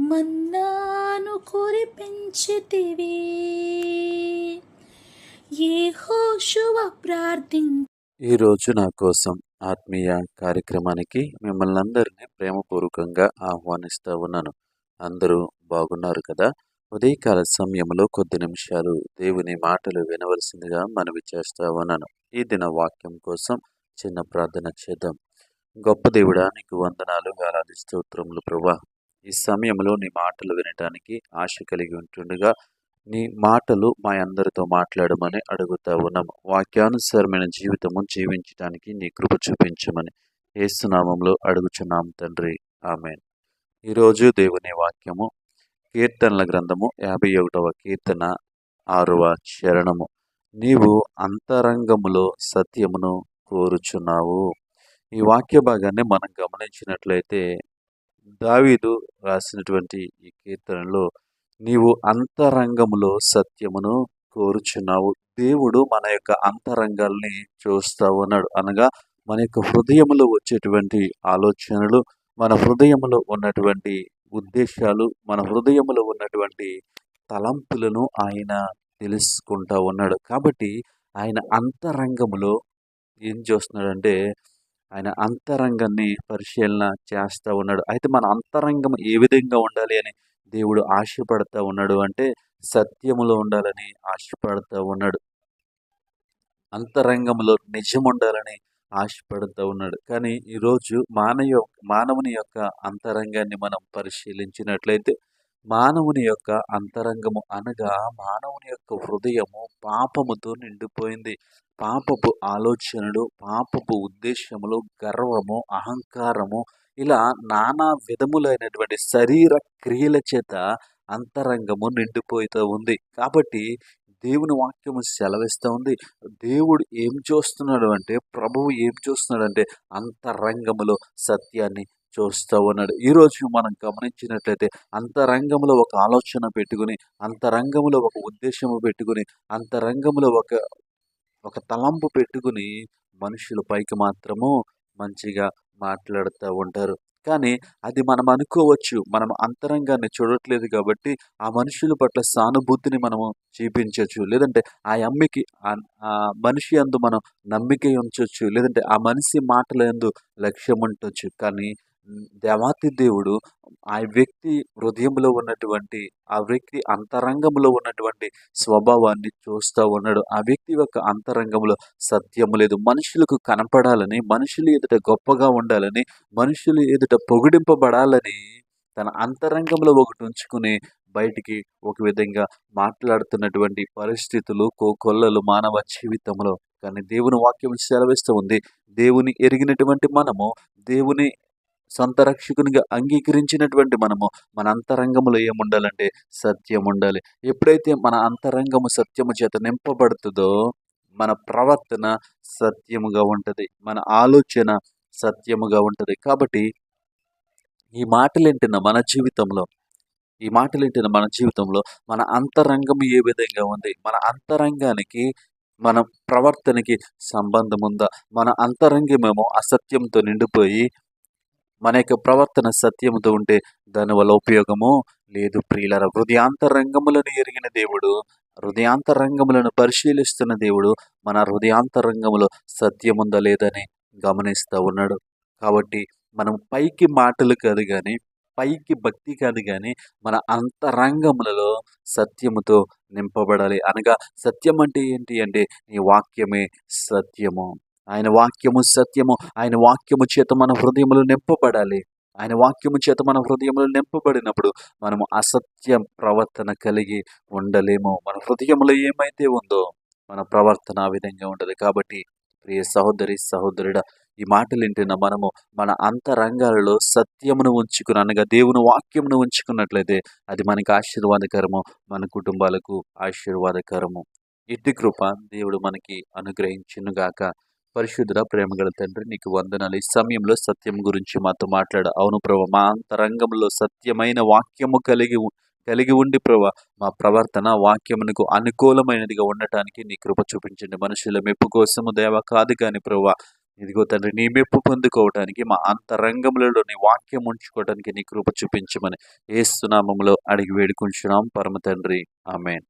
మన్నాను కురిపించితివి. యెహోషువ ప్రార్థిం. ఈ నా కోసం ఆత్మీయ కార్యక్రమానికి మిమ్మల్ని అందరినీ ప్రేమపూర్వకంగా ఆహ్వానిస్తూ ఉన్నాను. అందరూ బాగున్నారు కదా? ఉదయకాల సమయంలో కొద్ది నిమిషాలు దేవుని మాటలు వినవలసిందిగా మనవి చేస్తా ఉన్నాను. ఈ దిన వాక్యం కోసం చిన్న ప్రార్థన చేద్దాం. గొప్ప దేవుడా నీకు వందనాలు వేలాది స్తోత్రములు ప్రభా. ఈ సమయంలో నీ మాటలు వినటానికి ఆశ కలిగి ఉంటుండగా నీ మాటలు మా అందరితో మాట్లాడమని అడుగుతా ఉన్నాము వాక్యానుసారమైన జీవితము జీవించడానికి నీ కృప చూపించమని ఏసునామంలో అడుగుచున్నాం తండ్రి. ఆమెన్. ఈరోజు దేవుని వాక్యము కీర్తనల గ్రంథము యాభై ఒకటవ కీర్తన ఆరవ చరణము నీవు అంతరంగములో సత్యమును కోరుచున్నావు. ఈ వాక్య భాగాన్ని మనం గమనించినట్లయితే దావీదు రాసినటువంటి ఈ కీర్తనలో నీవు అంతరంగములో సత్యమును కోరుచున్నావు. దేవుడు మన యొక్క అంతరంగాల్ని చూస్తావు ఉన్నాడు అనగా మన యొక్క హృదయములో వచ్చేటువంటి ఆలోచనలు మన హృదయములో ఉన్నటువంటి ఉద్దేశాలు మన హృదయములో ఉన్నటువంటి తలంపులను ఆయన తెలుసుకుంటా ఉన్నాడు. కాబట్టి ఆయన అంతరంగములో ఏం చేస్తున్నాడంటే ఆయన అంతరంగాన్ని పరిశీలన చేస్తూ ఉన్నాడు. అయితే మన అంతరంగం ఏ విధంగా ఉండాలి అని దేవుడు ఆశపడతా ఉన్నాడు అంటే సత్యములో ఉండాలని ఆశపడతా ఉన్నాడు. అంతరంగంలో నిజం ఉండాలని ఆశపడుతూ ఉన్నాడు. కానీ ఈరోజు మానవ మానవుని యొక్క అంతరంగాన్ని మనం పరిశీలించినట్లయితే మానవుని యొక్క అంతరంగము అనగా మానవుని యొక్క హృదయము పాపముతో నిండిపోయింది. పాపపు ఆలోచనలు పాపపు ఉద్దేశములు గర్వము అహంకారము ఇలా నానా విధములైనటువంటి శరీర క్రియల చేత అంతరంగము నిండిపోతూ ఉంది. కాబట్టి దేవుని వాక్యము సెలవిస్తూ ఉంది. దేవుడు ఏం చూస్తున్నాడు అంటే ప్రభువు ఏం చూస్తున్నాడు అంటే అంతరంగములో సత్యాన్ని చూస్తూ ఉన్నాడు. ఈరోజు మనం గమనించినట్లయితే అంతరంగంలో ఒక ఆలోచన పెట్టుకుని అంతరంగంలో ఒక ఉద్దేశము పెట్టుకుని అంతరంగంలో ఒక ఒక తలంపు పెట్టుకుని మనుషుల పైకి మాత్రము మంచిగా మాట్లాడుతూ ఉంటారు. కానీ అది మనం అనుకోవచ్చు. మనం అంతరంగాన్ని చూడట్లేదు కాబట్టి ఆ మనుషుల పట్ల సానుభూతిని మనము చూపించవచ్చు లేదంటే ఆ అమ్మికి ఆ మనిషి అందు మనం నమ్మిక ఉంచవచ్చు లేదంటే ఆ మనిషి మాటల ఎందు లక్ష్యం ఉండొచ్చు కానీ దేవాతి దేవుడు ఆ వ్యక్తి హృదయంలో ఉన్నటువంటి ఆ వ్యక్తి అంతరంగంలో ఉన్నటువంటి స్వభావాన్ని చూస్తూ ఉన్నాడు. ఆ వ్యక్తి యొక్క అంతరంగంలో సత్యము లేదు. మనుషులకు కనపడాలని మనుషులు ఎదుట గొప్పగా ఉండాలని మనుషులు ఎదుట పొగిడింపబడాలని తన అంతరంగంలో ఒకటి ఉంచుకుని బయటికి ఒక విధంగా మాట్లాడుతున్నటువంటి పరిస్థితులు కోకొల్లలు మానవ జీవితంలో. కానీ దేవుని వాక్యం సెలవిస్తూ ఉంది. దేవుని ఎరిగినటువంటి మనము దేవుని సొంత రక్షకునిగా అంగీకరించినటువంటి మనము మన అంతరంగంలో ఏముండాలంటే సత్యం ఉండాలి ఎప్పుడైతే మన అంతరంగము సత్యము చేత నింపబడుతుందో మన ప్రవర్తన సత్యముగా ఉంటుంది. మన ఆలోచన సత్యముగా ఉంటుంది. కాబట్టి ఈ మాటలేంటిన మన జీవితంలో ఈ మాటలేంటిన మన జీవితంలో మన అంతరంగం ఏ విధంగా ఉంది? మన అంతరంగానికి మన ప్రవర్తనకి సంబంధం ఉందా మన అంతరంగమేమో అసత్యంతో నిండిపోయి మన యొక్క ప్రవర్తన సత్యముతో ఉంటే దానివల్ల ఉపయోగము లేదు ప్రియులర. హృదయాంతరంగములను ఎరిగిన దేవుడు హృదయాంతరంగములను పరిశీలిస్తున్న దేవుడు మన హృదయాంతరంగములో సత్యముందా లేదని గమనిస్తూ ఉన్నాడు. కాబట్టి మనం పైకి మాటలు కాదు కానీ పైకి భక్తి కాదు కానీ మన అంతరంగములలో సత్యముతో నింపబడాలి. అనగా సత్యం అంటే ఏంటి అంటే నీ వాక్యమే సత్యము. ఆయన వాక్యము సత్యము ఆయన వాక్యము చేత మన హృదయములు నింపబడాలి. ఆయన వాక్యము చేత మన హృదయములు నింపబడినప్పుడు మనము అసత్య ప్రవర్తన కలిగి ఉండలేము. మన హృదయంలో ఏమైతే ఉందో మన ప్రవర్తన ఆ విధంగా ఉండదు. కాబట్టి ప్రియ సహోదరి సహోదరుడ ఈ మాటలు వింటున్న మనము మన అంతరంగాలలో సత్యమును ఉంచుకుని అనగా దేవుని వాక్యమును ఉంచుకున్నట్లయితే అది మనకి ఆశీర్వాదకరము మన కుటుంబాలకు ఆశీర్వాదకరము. ఇట్టి కృప దేవుడు మనకి అనుగ్రహించునుగాక. పరిశుద్ధుడ ప్రేమగల తండ్రి నీకు వందనాలు. ఈ సమయంలో సత్యం గురించి మాతో మాట్లాడ. అవును ప్రభా మా అంతరంగంలో సత్యమైన వాక్యము కలిగి కలిగి ఉండి ప్రభా మా ప్రవర్తన వాక్యమునకు అనుకూలమైనదిగా ఉండటానికి నీ కృప చూపించండి. మనుషుల మెప్పు కోసము దేవ కాదు కానీ ప్రభా ఇదిగో తండ్రి నీ మెప్పు పొందుకోవటానికి మా అంతరంగములలో నీ వాక్యం ఉంచుకోవటానికి నీ కృప చూపించమని ఏసునామములో అడిగి వేడుకుంటున్నాం పరమ తండ్రి ఆమెన్.